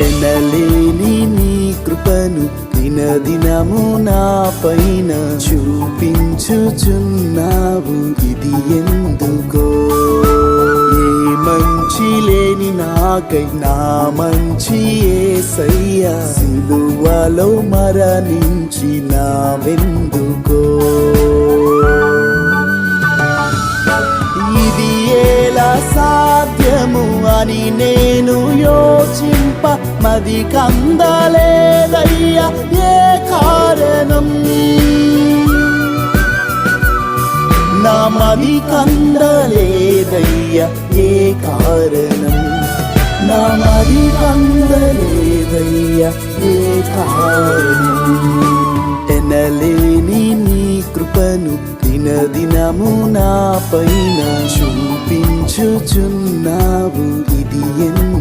ఎనలేని నీ కృపను దినదినము నా పైన చూపించుచున్నావు. ఇది ఎందుకో? ఏ మంచి లేని నాకై నా మంచి ఏసయ్య. సిలువలో మరణించి నా వెందుకో ఇది ఎలా సాధ్యము అని నేను యోచింప మది కందలేదయ్యా ఏ కారణం? నా మది కందలేదయ్యా ఏ కారణం? నా మది కందలేదయ్యా ఏ కారణం? ఎనలేని నీ కృపను దినదినము నా పైన చూపించుచున్నావు. ఇది ఎందుకో